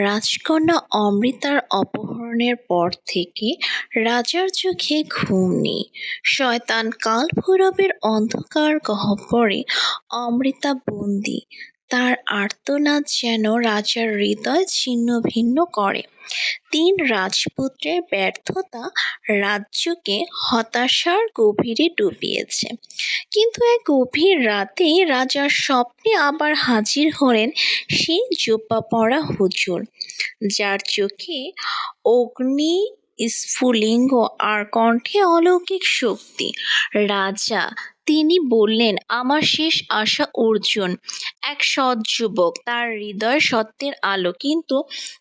রাজকন্যা অমৃতার অপহরণের পর থেকে রাজার চোখে ঘুম নেই। শয়তান কালভৈরবের অন্ধকার গহ্বরে অমৃতা বন্দী তার আর্তনাদ যেন রাজার হৃদয় ছিন্ন ভিন্ন করে। তিন রাজপুত্রের ব্যর্থতা রাজ্যকে হতাশার গভীরে ডুবিয়েছে। কিন্তু এক গভীর রাতে রাজার স্বপ্নে আবার হাজির হলেন সেই জোপা পড়া হুজুর, যার চোখে অগ্নি, স্ফুলিঙ্গ আর কণ্ঠে অলৌকিক শক্তি। রাজা তিনি বললেন, আমার শেষ আশা অর্জুন, এক সৎ যুবক। তার হৃদয় সত্যের আলো। কিন্তু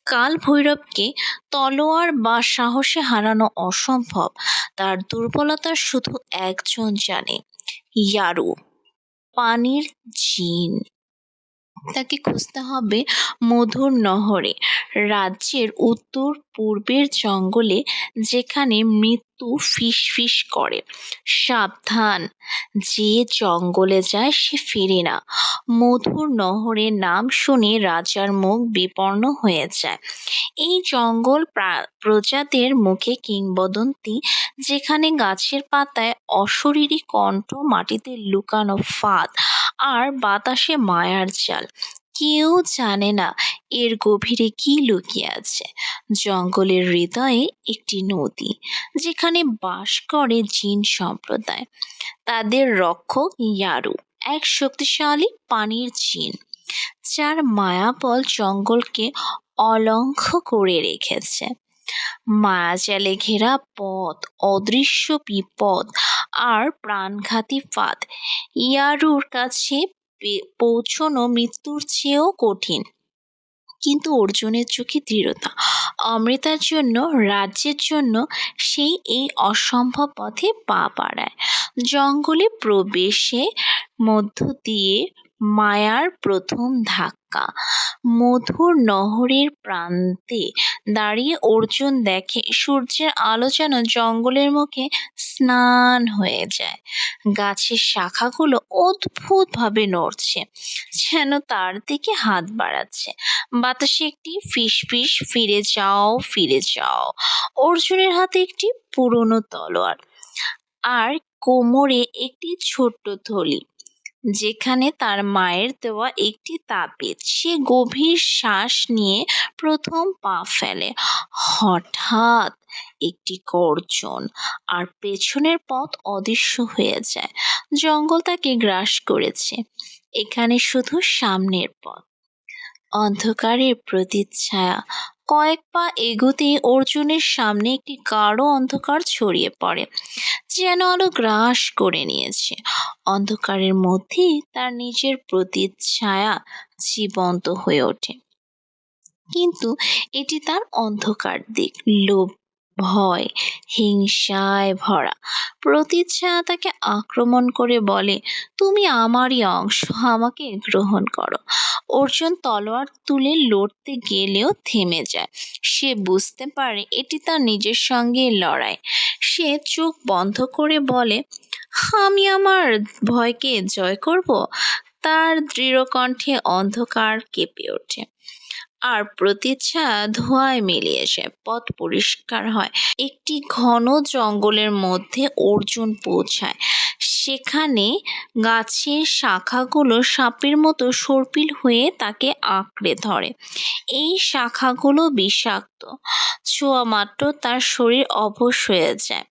কাল ভৈরবকে তলোয়ার বা সাহসে হারানো অসম্ভব। তার দুর্বলতা শুধু একজন জানে, ইয়ারু। পানির জিন। তাকে খুঁজতে হবে মধুর নহরে। রাজ্যের উত্তর পূর্বের জঙ্গলে যেখানে মৃত্যু ফিসফিস করে। সাবধান, যে জঙ্গলে যায় সে ফিরে না। মধুর নহরের নাম শুনে রাজার মুখ বিপন্ন হয়ে যায়। এই জঙ্গল প্রজাদের মুখে কিংবদন্তি, যেখানে গাছের পাতায় অশরীরী কণ্ঠ, মাটিতে লুকানো ফাঁদ আর বাতাসে মায়ার জাল। কেউ জানে না এর গভীরে কি লুকিয়ে আছে। জঙ্গলের হৃদয়ে একটি নদী, যেখানে বাস করে জিন সম্প্রদায়। তাদের রক্ষক ইয়ারু, এক শক্তিশালী পানির জিন, যার মায়াবল জঙ্গলকে অলঙ্ঘ করে রেখেছে। মায়াজালে ঘেরা পথ, অদৃশ্য বিপদ আর প্রাণঘাতী ফাঁদ। ইয়ারুর কাছে পৌঁছনো মৃত্যুর চেয়েও কঠিন। কিন্তু অর্জুনের চোখে দৃঢ়তা, অমৃতার জন্য, রাজ্যের জন্য সেই এই অসম্ভব পথে পা বাড়ায়। জঙ্গলে প্রবেশে মধ্য দিয়ে মায়ার প্রথম ধাক্কা। মধুর নহরের প্রান্তে দাঁড়িয়ে অর্জুন দেখে, সূর্যের আলো যেন জঙ্গলের মুখে স্নান হয়ে যায়। গাছের শাখাগুলো অদ্ভুতভাবে নড়ছে, যেন তার দিকে হাত বাড়াচ্ছে। বাতাসে একটি ফিস ফিস, ফিরে যাও ফিরে যাও। অর্জুনের হাতে একটি পুরনো তলোয়ার। আর কোমরে একটি ছোট্ট থলি। যেখানে তার মায়ের দেওয়া একটি তাবিজ। সে গভীর শ্বাস নিয়ে প্রথম পা ফেলে। হঠাৎ একটি গর্জন আর পেছনের পথ অদৃশ্য হয়ে যায়। জঙ্গল তাকে গ্রাস করেছে। এখানে শুধু সামনের পথ। অন্ধকারের প্রতিচ্ছায়া কয়েক পা এগুতে অর্জুনের সামনে একটি গাঢ় অন্ধকার ছড়িয়ে পড়ে, যেন আরও গ্রাস করে নিয়েছে। অন্ধকারের মধ্যে তার নিজের প্রতি ছায়া জীবন্ত হয়ে ওঠে। কিন্তু এটি তার অন্ধকার দিক, লোভ ভয়, হিংসায় ভরা। প্রতিচ্ছায়া তাকে আক্রমণ করে বলে, তুমি আমারই অংশ, আমাকে গ্রহণ করো। অর্জুন তলোয়ার তুলে লড়তে গেলেও থেমে যায়। সে বুঝতে পারে এটি তার নিজের সঙ্গে লড়াই। সে চোখ বন্ধ করে বলে, আমি আমার ভয়কে জয় করব? তার দৃঢ় কণ্ঠে অন্ধকার কেঁপে ওঠে। আর প্রতিচ্ছা ধোঁয়ায় মিলিয়ে যায় পথ পরিষ্কার হয়। একটি ঘন জঙ্গলের মধ্যে অর্জুন পৌঁছায়। সেখানে গাছের শাখাগুলো সাপের মতো সর্পিল হয়ে তাকে আঁকড়ে ধরে। এই শাখাগুলো বিষাক্ত, ছোঁয়া মাত্র তার শরীর অবশ হয়ে যায়।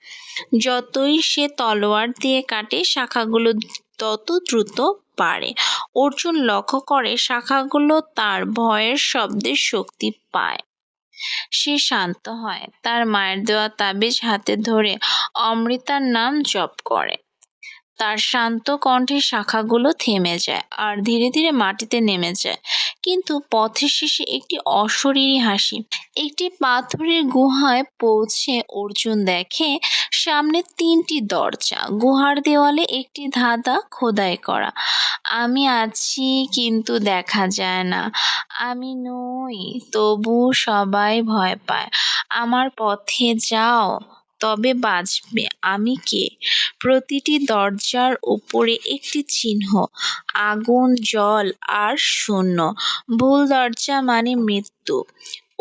যতই সে তলোয়ার দিয়ে কাটে, শাখাগুলো তত দ্রুত পারে। অর্জুন লক্ষ্য করে শাখাগুলো তার ভয়ের শব্দের শক্তি পায়। সে শান্ত হয়। তার মায়ের দেওয়া তাবিজ হাতে ধরে অমৃতার নাম জপ করে। তার শান্ত কণ্ঠের শাখাগুলো থেমে যায় আর ধীরে ধীরে মাটিতে নেমে যায়। কিন্তু পথের শেষে একটি অশরীরী হাসি, একটি পাথরের গুহায় পৌঁছে অর্জুন দেখে সামনে তিনটি দরজা, গুহার দেওয়ালে একটি ধাঁধা খোদাই করা। আমি আছি কিন্তু দেখা যায় না। আমি নই, তবু সবাই ভয় পায়। আমার পথে যাও। তবে বাঁচবে। আমি কে? প্রতিটি দরজার উপরে একটি চিহ্ন, আগুন, জল আর শূন্য। ভুল দরজা মানে মৃত্যু।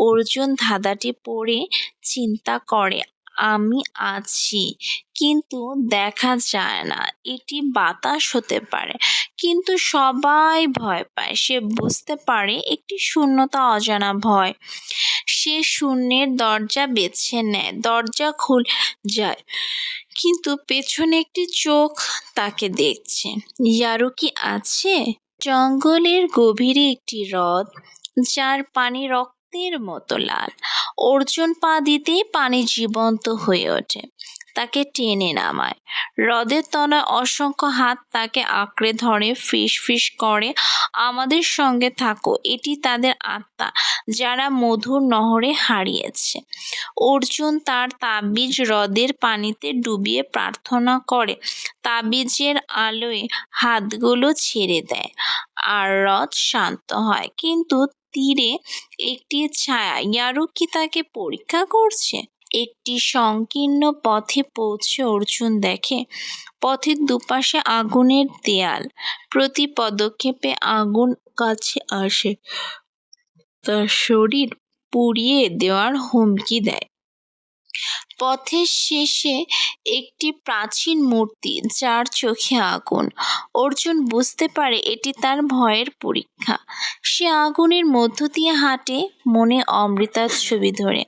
অর্জুন ধাঁধাটি পড়ে চিন্তা করে। আমি আছি। কিন্তু দেখা যায় না, এটি বাতাস হতে পারে। কিন্তু সবাই ভয় পায়। সে বুঝতে পারে একটি শূন্যতা অজানা ভয়। সে শূন্যের দরজা বেছে নেয়, দরজা খুলে যায়। কিন্তু পেছনে একটি চোখ তাকে দেখছে। ইয়ারু কি আছে? জঙ্গলের গভীরে একটি হ্রদ, যার পানি রক্তের মতো লাল। অর্জুন পা দিতেই পানি জীবন্ত হয়ে ওঠে। তাকে টেনে নামায়। হ্রদের তলায় অসংখ্য হাত তাকে আঁকড়ে ধরে, ফিস ফিস করে, আমাদের সঙ্গে থাকো, এটি তাদের আত্মা, যারা মধুর নহরে হারিয়েছে। অর্জুন তার তাবিজ হ্রদের পানিতে ডুবিয়ে প্রার্থনা করে। তাবিজের আলোয় হাতগুলো ছেড়ে দেয়। আর হ্রদ শান্ত হয়। কিন্তু তীরে একটি ছায়া ইয়ারু কি তাকে পরীক্ষা করছে। একটি সংকীর্ণ পথে পৌঁছে অর্জুন দেখে, পথের দুপাশে আগুনের দেয়াল। প্রতি পদক্ষেপে আগুন কাছে আসে। তার শরীর পুড়িয়ে দেওয়ার হুমকি দেয়। পথের শেষে একটি প্রাচীন মূর্তি যার চোখে আগুন। অর্জুন বুঝতে পারে এটি তার ভয়ের পরীক্ষা। সে আগুনের মধ্য দিয়ে হাঁটে, মনে অমৃতার ছবি ধরে।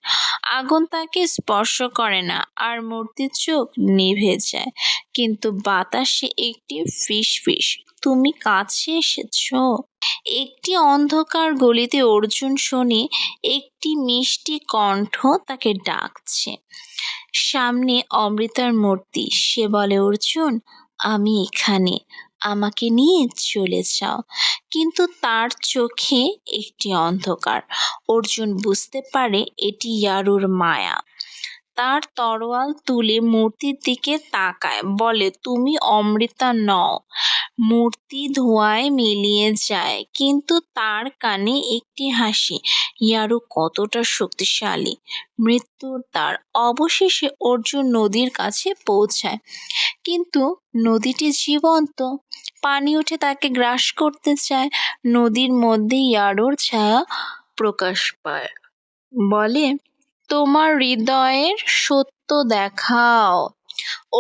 আগুন তাকে স্পর্শ করে না আর মূর্তির চোখ নিভে যায়। কিন্তু বাতাসে একটি ফিস ফিস তুমি কাছে এসেছ একটি অন্ধকার গলিতে অর্জুন শোনে একটি মিষ্টি কণ্ঠ তাকে ডাকছে। সামনে অমৃতার মূর্তি। সে বলে, অর্জুন, আমি এখানে। আমাকে নিয়ে চলে যাও। কিন্তু তার চোখে একটি অন্ধকার। অর্জুন বুঝতে পারে এটি ইয়ারুর মায়া। তার তরোয়াল তুলে মূর্তির দিকে তাকায়, বলে, তুমি অমৃতা নও। মূর্তি ধোঁয়ায় মিলিয়ে যায়, কিন্তু তার কানে একটি হাসি, ইয়ারু কতটা শক্তিশালী। মৃত্যুর দ্বার অবশেষে অর্জুন নদীর কাছে পৌঁছায়। কিন্তু নদীটি জীবন্ত, পানি উঠে তাকে গ্রাস করতে চায়, নদীর মধ্যে ইয়ারোর ছায়া প্রকাশ পায়। বলে তোমার হৃদয়ের সত্য দেখাও।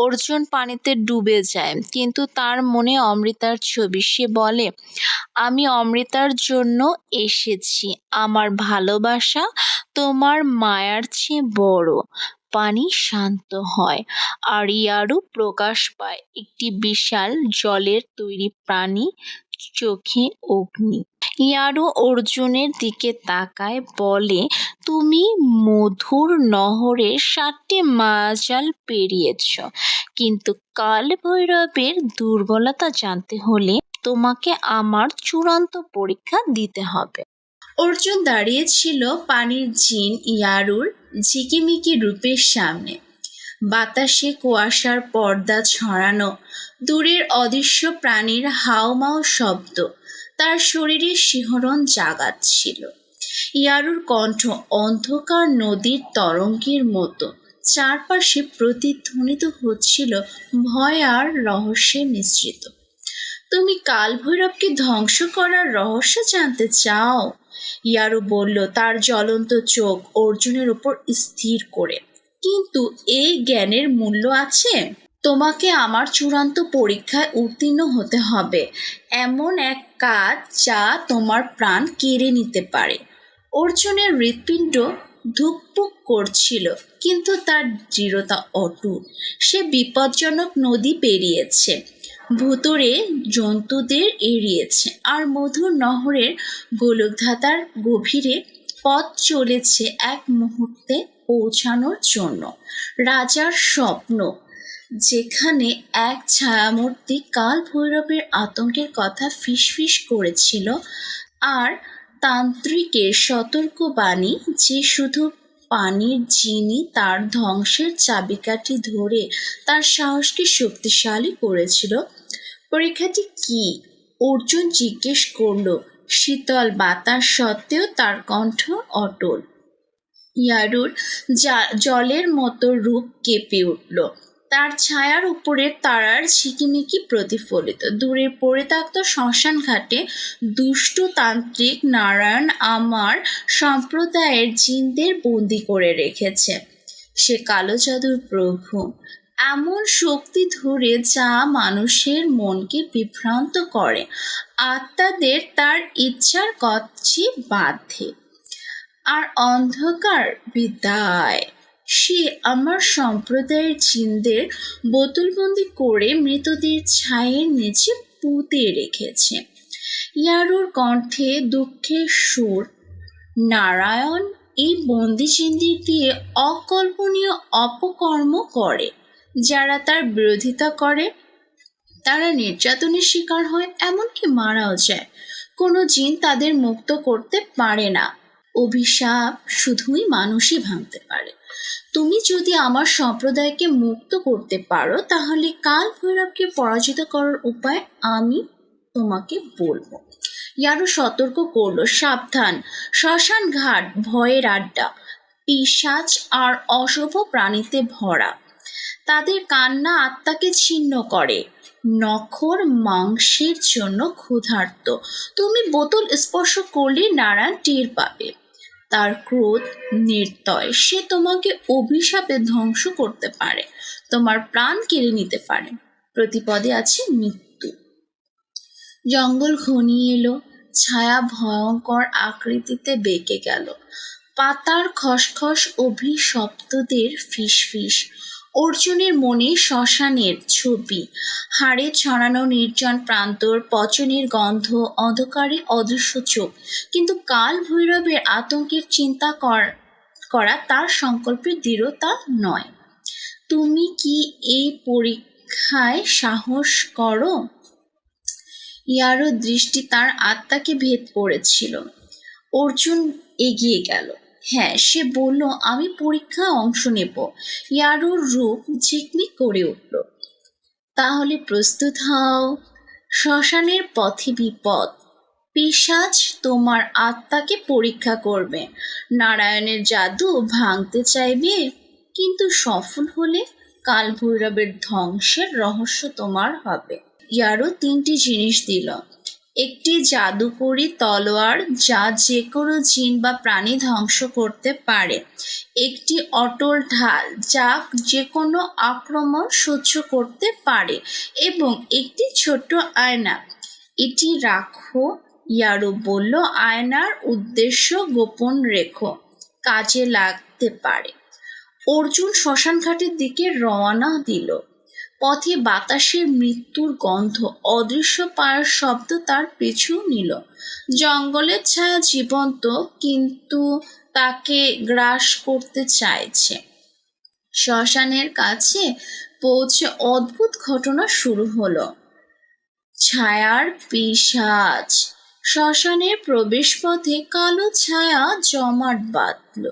অর্জুন পানিতে ডুবে যায়, কিন্তু তার মনে অমৃতার ছবি। সে বলে, আমি অমৃতার জন্য এসেছি। আমার ভালোবাসা তোমার মায়ার চেয়ে বড়। পানি শান্ত হয় আর ইয়ারু প্রকাশ পায়। একটি বিশাল জলের তৈরি প্রাণী চোখে অগ্নি। ইয়ারু অর্জুনের দিকে তাকায় বলে, তুমি মধুর নহরের সাতটি মাজাল পেরিয়েছ। কিন্তু কাল ভৈরবের দুর্বলতা জানতে হলে তোমাকে আমার চূড়ান্ত পরীক্ষা দিতে হবে। অর্জুন দাঁড়িয়েছিল পানির জিন ইয়ারুর ঝিকিমিকি রূপের সামনে। বাতাসে কুয়াশার পর্দা ছড়ানো, দূরের অদৃশ্য প্রাণীর হাওমাও শব্দ। তার শরীরে শিহরণ জাগাচ্ছিল। ইয়ারুর কণ্ঠ অন্ধকার নদীর তরঙ্গের মতো। চারপাশে প্রতিধ্বনিত হচ্ছিল ভয় আর রহস্যে মিশ্রিত। তুমি কালভৈরবকে ধ্বংস করার রহস্য জানতে চাও? ইয়ারু বলল, তার জ্বলন্ত চোখ অর্জুনের উপর স্থির করে। কিন্তু এই জ্ঞানের মূল্য আছে। তোমাকে আমার চূড়ান্ত পরীক্ষায় উত্তীর্ণ হতে হবে। এমন এক কাজ যা তোমার প্রাণ কেড়ে নিতে পারে। অর্জুনের হৃৎপিণ্ড ধুকপুক করছিল, কিন্তু তার দৃঢ়তা অটুট। সে বিপজ্জনক নদী পেরিয়েছে ভুতুরে জন্তুদের এড়িয়েছে, আর মধুর নহরের গোলকধাতার গভীরে পথ চলেছে এক মুহূর্তে পৌঁছানোর জন্য। রাজার স্বপ্ন, যেখানে এক ছায়ামূর্তি কাল ভৈরবের আতঙ্কের কথা ফিসফিস করেছিল, আর তান্ত্রিকের সতর্কবাণী যে শুধু পানির জিনি তার ধ্বংসের চাবিকাঠি ধরে তার সাহসকে শক্তিশালী করেছিল। পরীক্ষাটি কি? অর্জুন জিজ্ঞেস করল শীতল বাতাস সত্ত্বেও তার কণ্ঠ অটল। ইয়ারুর জলের মতো রূপ কেঁপে উঠল। তার ছায়ার উপরে তারার ঝিকিমিকি প্রতিফলিত। দূরে পড়ে থাকত শ্মশান ঘাটে দুষ্টু তান্ত্রিক নারায়ণ আমার সম্প্রদায়ের জিনদের বন্দি করে রেখেছে। সে কালো জাদুর প্রভু। এমন শক্তি ধরে যা মানুষের মনকে বিভ্রান্ত করে। আত্মাদের তার ইচ্ছার কচ্ছে বাধ্যে আর অন্ধকার বিদায়। সে আমার সম্প্রদায়ের জিনদের বোতলবন্দি করে মৃতদের ছায়ের নিচে পুঁতে রেখেছে। ইয়ারুর কণ্ঠে দুঃখের সুর, নারায়ণ এই বন্দি জিনদের দিয়ে অকল্পনীয় অপকর্ম করে। যারা তার বিরোধিতা করে, তারা নির্যাতনের শিকার হয়, এমনকি মারাও যায়। কোনো জিন তাদের মুক্ত করতে পারে না। অভিশাপ শুধুই মানুষই ভাঙতে পারে। তুমি যদি আমার সম্প্রদায়কে মুক্ত করতে পারো, তাহলে কাল ভৈরবকে পরাজিত করার উপায় আমি তোমাকে বলব। ইয়ারু সতর্ক করল, সাবধান। শ্মশান ঘাট ভয়ের আড্ডা। পিশাচ আর অশুভ প্রাণীতে ভরা। তাদের কান্না আত্মাকে ছিন্ন করে। নখর মাংসের জন্য ক্ষুধার্ত। তুমি বোতল স্পর্শ করলে নারায়ণ টের পাবে। তার ক্রোধ নির্দয়। সে তোমাকে অভিশাপে ধ্বংস করতে পারে। তোমার প্রাণ কেড়ে নিতে পারে। প্রতিপদে আছে মৃত্যু। জঙ্গল ঘনিয়ে এলো। ছায়া ভয়ঙ্কর আকৃতিতে বেঁকে গেল। পাতার খসখস অভিশপ্তদের ফিসফিস। অর্জুনের মনে শ্মশানের ছবি। হাড়ে ছড়ানো নির্জন প্রান্তর, পচনের গন্ধ, অন্ধকারে অদৃশ্য চোখ। কিন্তু কাল ভৈরবের আতঙ্কের চিন্তা কর- করা তার সংকল্পের দৃঢ়তা নয়। তুমি কি এই পরীক্ষায় সাহস করো? ইয়ারও দৃষ্টি তার আত্মাকে ভেদ করেছিল। অর্জুন এগিয়ে গেল। হ্যাঁ সে বলল, আমি পরীক্ষায় অংশ নেব। ইয়ারোর রূপ ঝিকমিক করে উঠল। তাহলে প্রস্তুত হও। শ্মশানের পথে বিপদ। পিশাচ তোমার আত্মাকে পরীক্ষা করবে। নারায়ণের জাদু ভাঙতে চাইবে, কিন্তু সফল হলে কাল ভৈরবের ধ্বংসের রহস্য তোমার হবে। ইয়ারও তিনটি জিনিস দিল। একটি জাদুকরি তলোয়ার যা যে কোনো জিন বা প্রাণী ধ্বংস করতে পারে। একটি অটল ঢাল যা যে কোনো আক্রমণ সহ্য করতে পারে এবং একটি ছোট্ট আয়না। এটি রাখো, ইয়ারু বলল, আয়নার উদ্দেশ্য গোপন রেখো, কাজে লাগতে পারে। অর্জুন শ্মশানঘাটের দিকে রওনা দিল। পথে বাতাসের মৃত্যুর গন্ধ অদৃশ্য পায়ের শব্দ তার পিছু নিল। জঙ্গলের ছায়া জীবন্ত, কিন্তু তাকে গ্রাস করতে চাইছে। শ্মশানের কাছে পৌঁছে অদ্ভুত ঘটনা শুরু হলো। ছায়ার পিশাচ শ্মশানের প্রবেশপথে কালো ছায়া জমাট বাঁধল।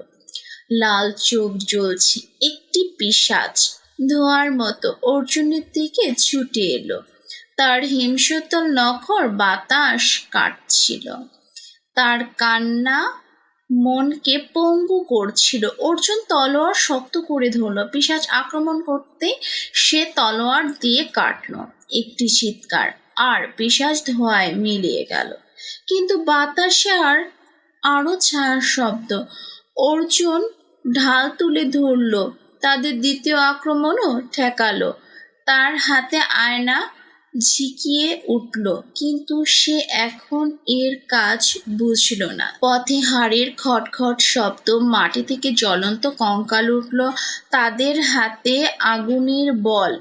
লাল চোখ জ্বলছে একটি পিশাচ ধোঁয়ার মতো। অর্জুনের দিকে ছুটে এলো। তার হিমশীতল নখর বাতাস কাটছিল। তার কান্না মনকে পঙ্গু করছিল। অর্জুন তলোয়ার শক্ত করে ধরল। পিশাচ আক্রমণ করতে সে তলোয়ার দিয়ে কাটল। একটি চিৎকার আর পিশাচ ধোঁয়ায় মিলিয়ে গেল। কিন্তু বাতাসে আর আরও ছায়ার শব্দ। অর্জুন ঢাল তুলে ধরল তাদের দ্বিতীয় আক্রমণও ঠেকালো। তার হাতে আয়না ঝিকিয়ে উঠল, কিন্তু সে এখন এর কাজ বুঝল না। পথে হাড়ের খটখট শব্দ, মাটি থেকে জ্বলন্ত কঙ্কাল উঠল, তাদের হাতে আগুনের বল।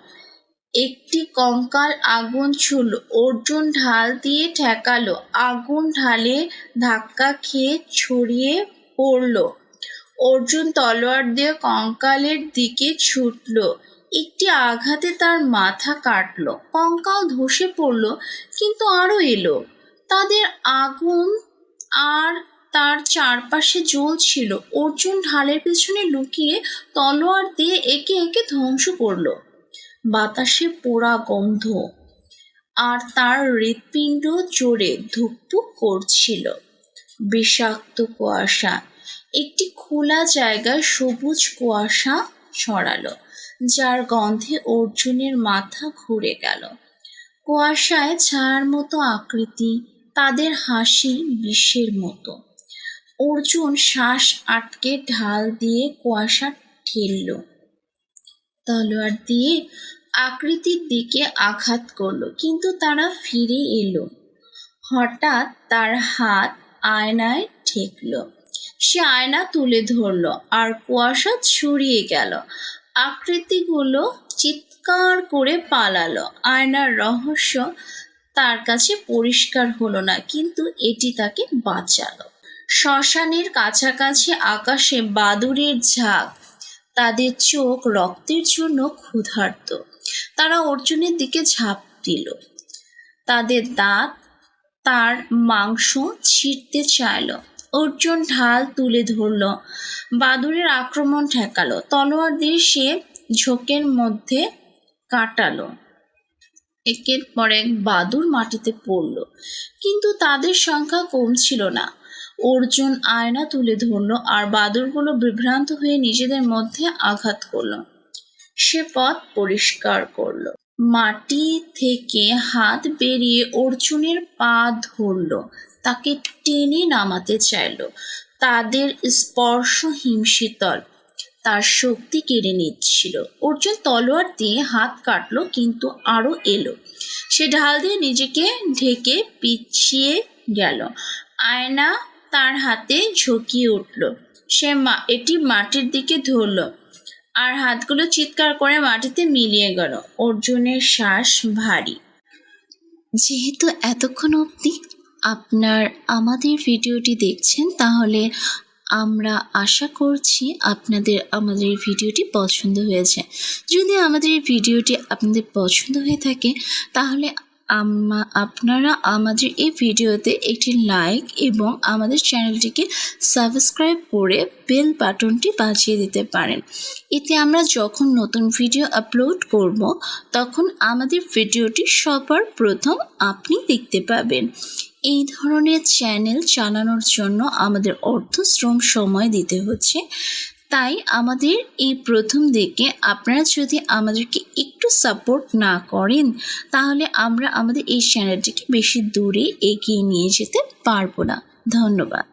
একটি কঙ্কাল আগুন ছুল, অর্জুন ঢাল দিয়ে ঠেকালো, আগুন ঢালে ধাক্কা খেয়ে ছড়িয়ে পড়ল। অর্জুন তলোয়ার দিয়ে কঙ্কালের দিকে ছুটল। একটি আঘাতে তার মাথা কাটল। কঙ্কাল ধসে পড়ল, কিন্তু আরও এলো। তাদের আগুন আর তার চারপাশে জ্বলছিল। অর্জুন ঢালের পেছনে লুকিয়ে তলোয়ার দিয়ে একে একে ধ্বংস করল। বাতাসে পোড়া গন্ধ আর তার হৃৎপিণ্ড জোরে ধুকপুক করছিল। বিষাক্ত কুয়াশা। একটি খোলা জায়গায় সবুজ কুয়াশা ছড়ালো, যার গন্ধে অর্জুনের মাথা ঘুরে গেল। কুয়াশায় ছায়ার মতো আকৃতি, তাদের হাসি বিষের মতো। অর্জুন শ্বাস আটকে ঢাল দিয়ে কুয়াশা ঠেলল। তলোয়ার দিয়ে আকৃতির দিকে আঘাত করল, কিন্তু তারা ফিরে এলো। হঠাৎ তার হাত আয়নায় ঠেকলো। সে আয়না তুলে ধরলো আর কুয়াশা ছড়িয়ে গেল। আকৃতিগুলো চিৎকার করে পালালো। আয়নার রহস্য তার কাছে পরিষ্কার হলো না, কিন্তু এটি তাকে বাঁচালো। শ্মশানের কাছাকাছি আকাশে বাদুড়ের ঝাঁক, তাদের চোখ রক্তের জন্য ক্ষুধার্ত। তারা অর্জুনের দিকে ঝাঁপ দিল। তাদের দাঁত তার মাংস ছিঁড়তে চাইল। অর্জুন ঢাল তুলে ধরল। বাদুড়ের আক্রমণ ঠেকালো। তলোয়ার দিয়ে সে ঝোঁকের মধ্যে কাটালো। একের পর এক বাদুর মাটিতে পড়ল। কিন্তু তাদের সংখ্যা কমছিল না। অর্জুন আয়না তুলে ধরলো আর বাদুরগুলো বিভ্রান্ত হয়ে নিজেদের মধ্যে আঘাত করল। সে পথ পরিষ্কার করল। মাটি থেকে হাত বেরিয়ে অর্জুনের পা ধরলো। তাকে টেনে নামাতে চাইলো। তাদের স্পর্শ হিমশীতল তার শক্তি কেড়ে নিচ্ছিল। অর্জুন তলোয়ার দিয়ে হাত কাটলো, কিন্তু আরও এলো। সে ঢাল দিয়ে নিজেকে ঢেকে পিছিয়ে গেল। আয়না তার হাতে ঝুঁকিয়ে উঠল। সে মা, এটি মাটির দিকে ধরলো। আর হাতগুলো চিৎকার করে মাটিতে মিলিয়ে গেল। অর্জুনের শ্বাস ভারী। যেহেতু এতক্ষণ অবধি আপনার আমাদের ভিডিওটি দেখছেন, তাহলে আমরা আশা করছি আপনাদের, আমাদের ভিডিওটি পছন্দ হয়েছে। যদি আমাদের ভিডিওটি আপনাদের পছন্দ হয়ে থাকে, তাহলে আপনারা আমাদের এই ভিডিওতে একটি লাইক এবং আমাদের চ্যানেলটিকে সাবস্ক্রাইব করে বেল বাটনটি বাজিয়ে দিতে পারেন। এতে আমরা যখন নতুন ভিডিও আপলোড করব, তখন আমাদের ভিডিওটি সবার প্রথম আপনি দেখতে পাবেন। এই ধরনের চ্যানেল চালানোর জন্য আমাদের অর্থ শ্রম সময় দিতে হচ্ছে। তাই আমাদের এই প্রথম দিকে আপনারা যদি আমাদেরকে একটু সাপোর্ট না করেন, তাহলে আমরা আমাদের এই চ্যানেলটিকে বেশি দূরে এগিয়ে নিয়ে যেতে পারব না। ধন্যবাদ।